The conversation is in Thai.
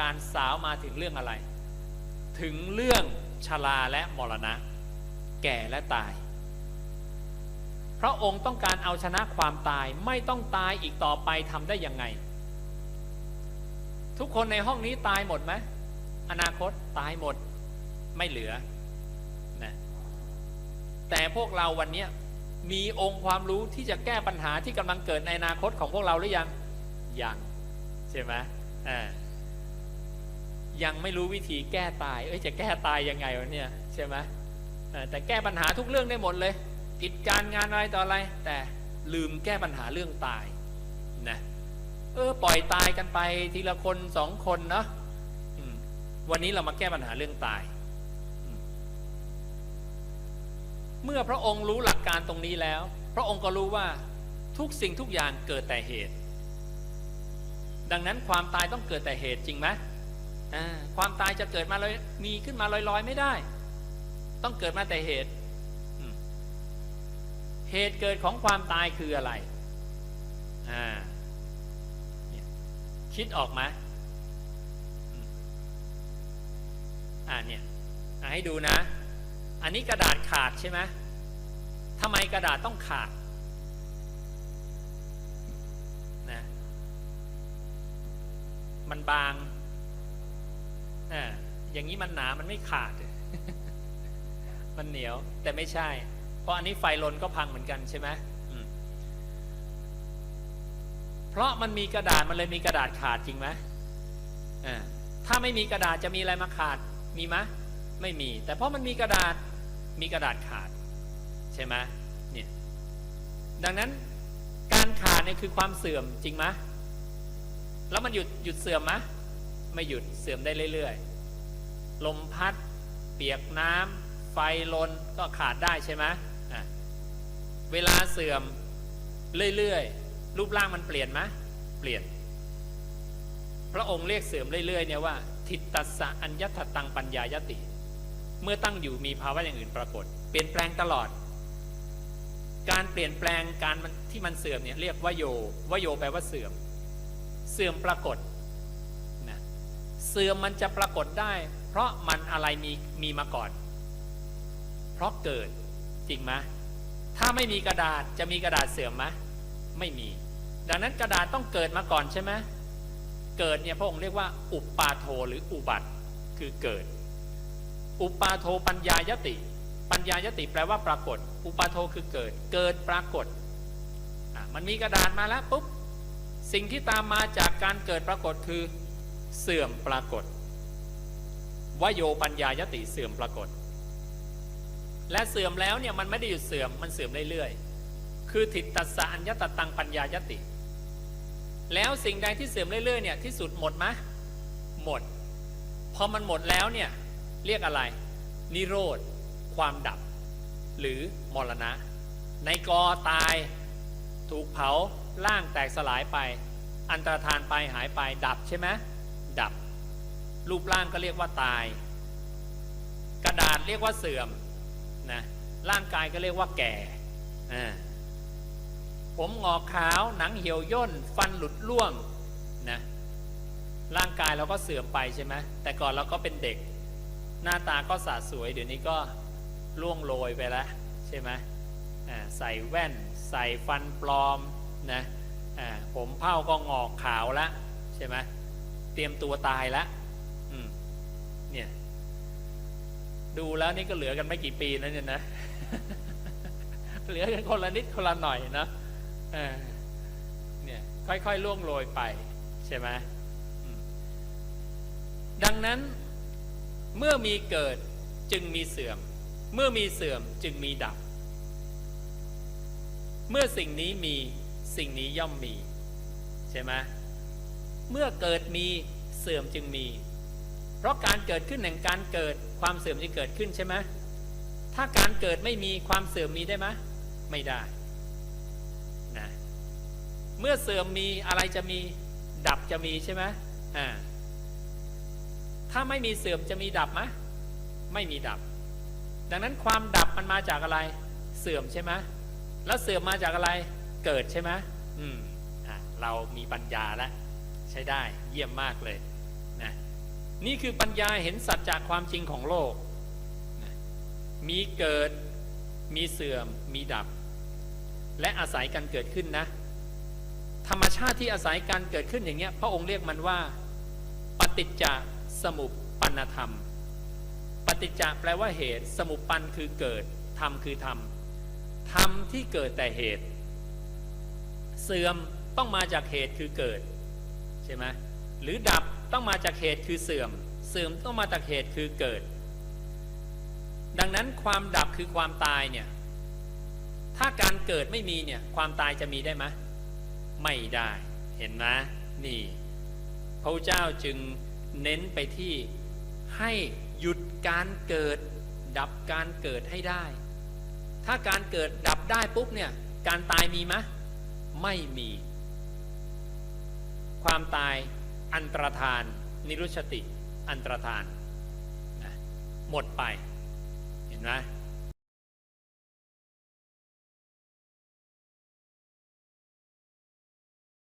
การสาวมาถึงเรื่องอะไร ถึงเรื่องชราและมรณะ แก่และตาย พระองค์ต้องการเอาชนะความตายไม่ต้องตายอีกต่อไปทำได้ยังไง ทุกคนในห้องนี้ตายหมดไหมอนาคตตายหมดไม่เหลือนะแต่พวกเราวันนี้มีองค์ความรู้ที่จะแก้ปัญหาที่กำลังเกิดในอนาคตของพวกเราหรือยังยังใช่ไหมอ่า ยังไม่รู้วิธีแก้ตาย เอ้ยจะแก้ตายยังไงวะเนี่ยใช่ไหมแต่แก้ปัญหาทุกเรื่องได้หมดเลย กิจการงานอะไรต่ออะไร แต่ลืมแก้ปัญหาเรื่องตายนะเออปล่อยตายกันไปทีละคนสองคนเนาะวันนี้เรามาแก้ปัญหาเรื่องตาย เมื่อพระองค์รู้หลักการตรงนี้แล้ว พระองค์ก็รู้ว่าทุกสิ่งทุกอย่างเกิดแต่เหตุ ดังนั้นความตายต้องเกิดแต่เหตุจริงไหม ความตายจะเกิดมาลอยมีขึ้นมาลอยๆไม่ได้ ต้องเกิดมาแต่เหตุ เหตุเกิดของความตายคืออะไรคิดออกไหมอืมอ่าเนี่ยให้ดูนะ อันนี้กระดาษขาดใช่ไหมทำไมกระดาษต้องขาดนะมันบาง อ่าอย่างนี้มันหนามันไม่ขาด มันเหนียวแต่ไม่ใช่ เพราะอันนี้ไฟลนก็พังเหมือนกันใช่ไหมมเพราะมันมีกระดาษมันเลยมีกระดาษขาดจริงไหมอ่าถ้าไม่มีกระดาษจะมีอะไรมาขาดมีไหมไม่มี แต่เพราะมันมีกระดาษมีกระดาษขาด ใช่ไหมเนี่ยดังนั้นการขาดเนี่ยคือความเสื่อมจริงไหมแล้วมันหยุดหยุดเสื่อมไหม ไม่หยุดเสื่อมได้เรื่อยๆ ลมพัด เปียกน้ำไฟลนก็ขาดได้ใช่ไหมเวลาเสื่อมเรื่อยๆ รูปร่างมันเปลี่ยนไหมเปลี่ยน พระองค์เรียกเสื่อมเรื่อยๆเนี่ยว่า ทิตตัสะอัญญตตังปัญญายติ เมื่อตั้งอยู่มีภาวะอย่างอื่นปรากฏ เปลี่ยนแปลงตลอด การเปลี่ยนแปลงการที่มันเสื่อมเนี่ยเรียกว่าโยวโยแปลว่าเสื่อม เสื่อมปรากฏ เสื่อมมันจะปรากฏได้ เพราะมันอะไรมีมีมาก่อน เพราะเกิดจริงไหมถ้าไม่มีกระดาษจะมีกระดาษเสื่อมไหมไม่มี ดังนั้นกระดาษต้องเกิดมาก่อนใช่ไหมเกิดเนี่ยพระองค์เรียกว่าอุปปาโทหรืออุบัติคือเกิด อุปาโทปัญญายติ ปัญญายติแปลว่าปรากฏ อุปาโทคือเกิด เกิดปรากฏมันมีกระดาษมาแล้วปุ๊บสิ่งที่ตามมาจากการเกิดปรากฏคือ เสื่อมปรากฏ วโยปัญญายติเสื่อมปรากฏ และเสื่อมแล้วเนี่ยมันไม่ได้หยุดเสื่อมมันเสื่อมเรื่อยๆคือทิฏตัสสะอัญญตตังปัญญายติ แล้วสิ่งใดที่เสื่อมเรื่อยๆเนี่ยที่สุดหมดไหมหมด พอมันหมดแล้วเนี่ยเรียกอะไร นิโรธ ความดับ หรือมรณะ ในกอตายถูกเผาร่างแตกสลายไป อันตรธานไปหายไปดับใช่ไหม ดับ รูปร่างก็เรียกว่าตาย กระดาษเรียกว่าเสื่อมนะร่างกายก็เรียกว่าแก่ผมงอกขาวหนังเหี่ยวย่น ฟันหลุดร่วงนะร่างกายเราก็เสื่อมไปใช่ไหมแต่ก่อนเราก็เป็นเด็ก หน้าตาก็สาสวย เดี๋ยวนี้ก็ล่วงโรยไปแล้วใช่ไหมอ่าใส่แว่น ใส่ฟันปลอมนะอ่าผมเผ้าก็งอกขาวแล้วใช่ไหม เตรียมตัวตายแล้วเนี่ยดูแล้วนี่ก็เหลือกันไม่กี่ปีนะเนี่ยนะเหลือกันคนละนิดคนละหน่อยนะเนี่ยค่อยๆล่วงโรยไป ใช่ไหมดังนั้นเมื่อมีเกิดจึงมีเสื่อม เมื่อมีเสื่อมจึงมีดับ เมื่อสิ่งนี้มีสิ่งนี้ย่อมมี ใช่ไหม เมื่อเกิดมีเสื่อมจึงมี เพราะการเกิดขึ้นแห่งการเกิดความเสื่อมจึงเกิดขึ้นใช่ไหมถ้าการเกิดไม่มีความเสื่อมมีได้ไหมไม่ได้นะเมื่อเสื่อมมีอะไรจะมีดับจะมีใช่ไหมอ่าถ้าไม่มีเสื่อมจะมีดับไหมไม่มีดับ ดังนั้นความดับมันมาจากอะไร เสื่อมใช่ไหมแล้วเสื่อมมาจากอะไรเกิดใช่ไหมอืมอะเรามีปัญญาแล้ว ช้ได้เยี่ยมมากเลยนะนี่คือปัญญาเห็นสัจจากความจริงของโลกนะมีเกิดมีเสื่อมมีดับ และอาศัยกันเกิดขึ้นนะ ธรรมชาติที่อาศัยการเกิดขึ้นอย่างเงี้ยพระองค์เรียกมันว่าปฏิจจสมุปปนธรรม ปฏิจจแปลว่าเหตุ สมุปปันคือเกิดธรรมคือธรรมธรรมที่เกิดแต่เหตุ เสื่อมต้องมาจากเหตุคือเกิด ใช่ไหมหรือดับต้องมาจากเหตุคือเสื่อม เสื่อมต้องมาจากเหตุคือเกิด ดังนั้นความดับคือความตายเนี่ยถ้าการเกิดไม่มีเนี่ยความตายจะมีได้ไหมไม่ได้เห็นไหมนี่พระเจ้าจึงเน้นไปที่ให้หยุดการเกิด ดับการเกิดให้ได้ ถ้าการเกิดดับได้ปุ๊บเนี่ยการตายมีไหมไม่มี ความตายอันตรธาน นิรุชติอันตรธาน หมดไป เห็นไหม